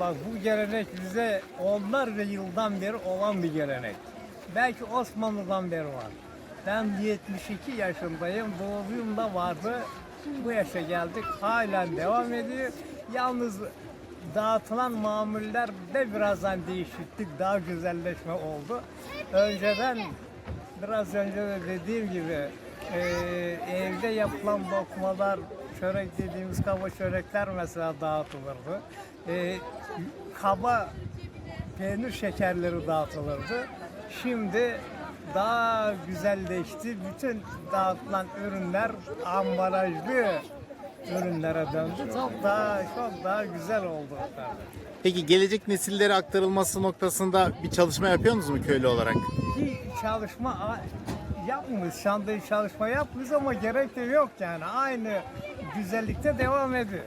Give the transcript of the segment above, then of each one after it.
Bak bu gelenek bize onlarca yıldan beri olan bir gelenek. Belki Osmanlı'dan beri var. Ben 72 yaşındayım, doğduğum da vardı. Bu yaşa geldik, halen devam ediyor. Yalnız dağıtılan mamuller de birazdan değişiklik, daha güzelleşme oldu. Önceden, biraz önce de dediğim gibi e, evde yapılan lokmalar, çörek dediğimiz kaba çörekler mesela dağıtılırdı. E, kaba peynir şekerleri dağıtılırdı. Şimdi daha güzelleşti. Bütün dağıtılan ürünler ambalajlı ürünlere döndü. Çok daha çok daha güzel oldu. Peki gelecek nesillere aktarılması noktasında bir çalışma yapıyor musunuz mu köylü olarak? Bir çalışma Şu anda çalışma yapmıyoruz ama gerek de yok yani. Aynı güzellikte devam ediyor.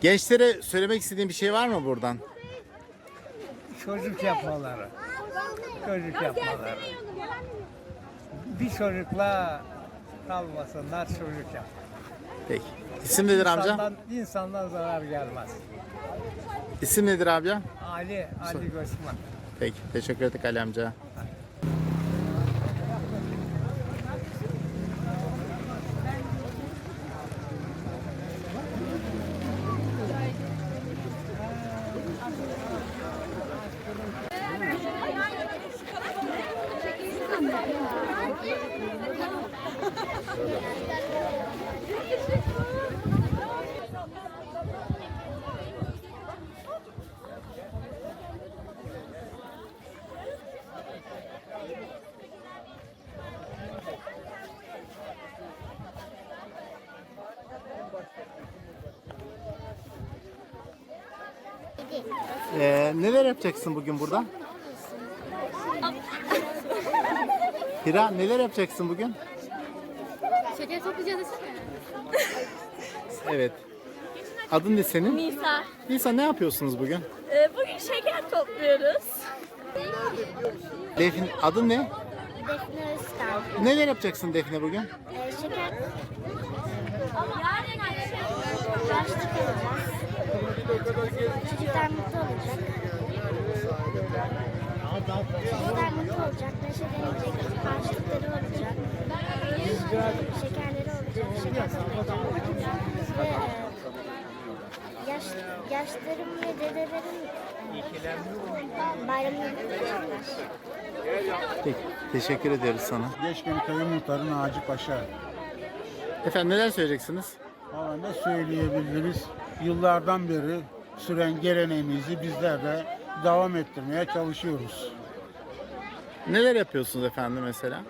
Gençlere söylemek istediğin bir şey var mı buradan? Çocuk yapmaları. Çocuk yapmaları. Bir çocukla kalmasınlar çocuk yap. Peki. İsim nedir amca? İnsandan, insandan zarar gelmez. İsim nedir amca? Ali, Ali Göçmen. Peki. Teşekkür ettik Ali amca. Ee, neler yapacaksın bugün burada? Hira neler yapacaksın bugün? Şeker toplayacağız desene. Evet. Adın ne senin? Nisa. Nisa ne yapıyorsunuz bugün? Ee, bugün şeker topluyoruz. Defne, adın ne? Defne Özkan. Neler yapacaksın Defne bugün? Ee, şeker Yarın. Çocuklar mutlu olacak. Çocuklar mutlu olacak, neşelenecek, harçlıkları olacak. Şekerleri olacak, şeker toplayacak. Ve e, yaş, yaşlarım ve dedelerim e, bayramını kutlayacaklar. Peki. Teşekkür ederiz sana. Geçken Köyü Muhtarı Naci Paşa. Efendim neler söyleyeceksiniz? Valla ne söyleyebiliriz? Yıllardan beri süren geleneğimizi bizler de devam ettirmeye çalışıyoruz. Neler yapıyorsunuz efendim mesela?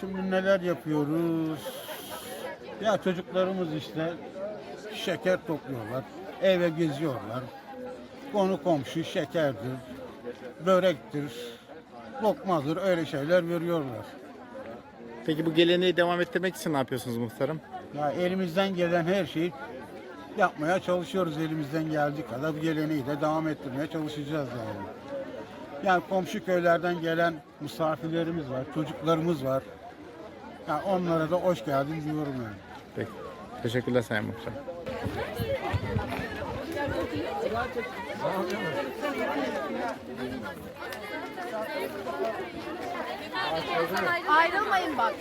Şimdi neler yapıyoruz? Ya çocuklarımız işte şeker topluyorlar, eve geziyorlar. Konu komşu şekerdir, börektir, lokmadır öyle şeyler veriyorlar. Peki bu geleneği devam ettirmek için ne yapıyorsunuz muhtarım? Ya elimizden gelen her şeyi yapmaya çalışıyoruz elimizden geldiği kadar bu geleneği de devam ettirmeye çalışacağız yani. Yani komşu köylerden gelen misafirlerimiz var, çocuklarımız var. Yani onlara da hoş geldin diyorum yani. Peki. Teşekkürler Sayın Muhtarım. Ayrılmayın bak.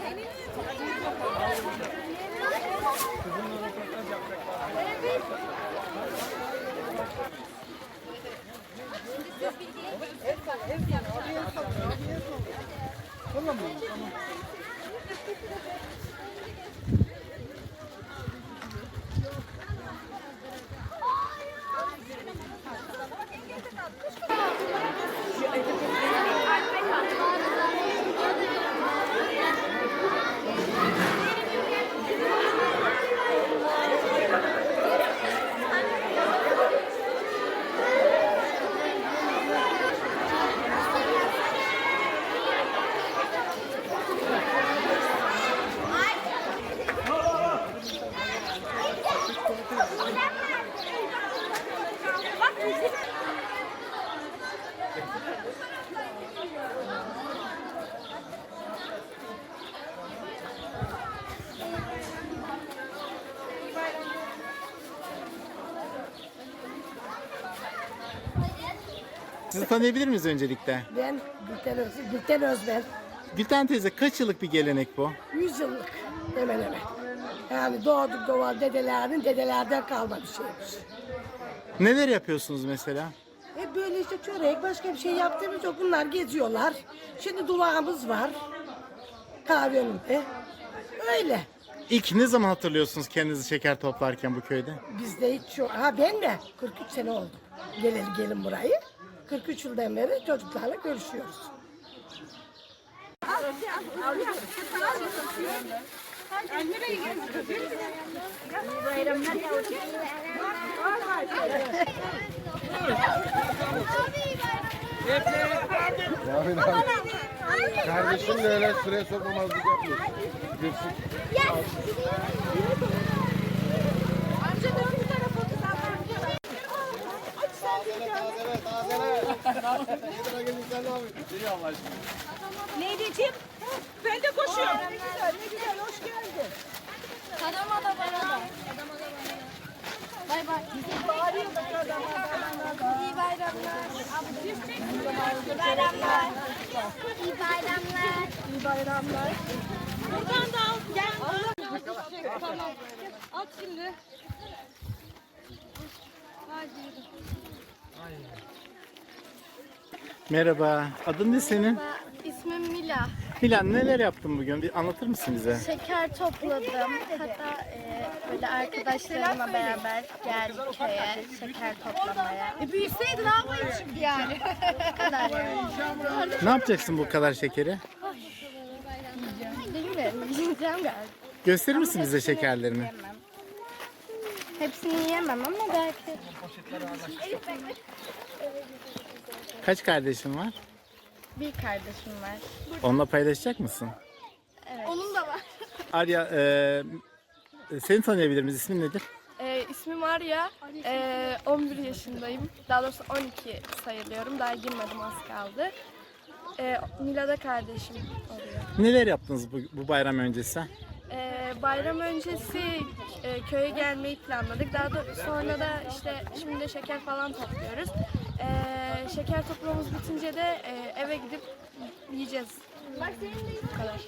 Tamam mı? Tamam. Sizi tanıyabilir miyiz öncelikle? Ben Gülten, Öz, Gülten Özben. Gülten teyze kaç yıllık bir gelenek bu? 100 yıllık hemen hemen. Yani doğduk doğal dedelerin dedelerden kalma bir şeymiş. Neler yapıyorsunuz mesela? E böyle işte çörek başka bir şey yaptığımız yok. Bunlar geziyorlar. Şimdi duvağımız var. Kahve önünde. Öyle. İlk ne zaman hatırlıyorsunuz kendinizi şeker toplarken bu köyde? Bizde hiç şu... Ha ben mi? 43 sene oldu. Geleli gelin burayı. 43 yıldan beri çocuklarla görüşüyoruz. Kardeşim de öyle sıraya sokmamazlık yapmıyor. Girsin. Ne diyeceğim? Ben de koşuyorum. Ne güzel, ne güzel, hoş geldin. Adama da bana da. Bay bay. Bağırıyor bak adam, adam, İyi bayramlar. İyi bayramlar. İyi bayramlar. İyi bayramlar. Buradan da al. Gel. Tamam. At şimdi. Hadi. Merhaba. Adın ne senin? İsmim Mila. Milan neler yaptın bugün? Bir anlatır mısın bize? Şeker topladım. Hatta e, böyle arkadaşlarımla beraber geldik köye şeker toplamaya. E büyüseydi ne yapayım şimdi yani? Bu kadar yani. Ne yapacaksın bu kadar şekeri? Bilmiyorum. Yiyeceğim galiba. Gösterir misin bize şekerlerini? Yemem. Hepsini yiyemem ama belki. Kaç kardeşin var? Bir kardeşim var. Onunla paylaşacak mısın? Onun da var. Arya, e, seni tanıyabilir miyiz? İsmin nedir? Ee, ismim Arya. Ee, 11 yaşındayım. Daha doğrusu 12 sayılıyorum. Daha girmedim az kaldı. Ee, Mila'da kardeşim oluyor. Neler yaptınız bu, bu bayram öncesi? Ee, bayram öncesi e, köye gelmeyi planladık. Daha da sonra da işte şimdi de şeker falan topluyoruz. Ee, şeker toplamamız bitince de e, eve gidip yiyeceğiz. Bu kadar.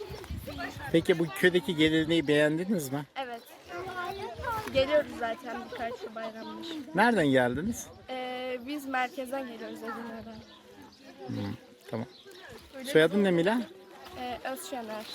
Peki bu köydeki geleneği beğendiniz mi? Evet. Geliyoruz zaten birkaç bayramdır. Nereden geldiniz? Ee, biz merkezden geliyoruz Edirne'den. Tamam. Soyadın ne Milan? Ee, Özşener.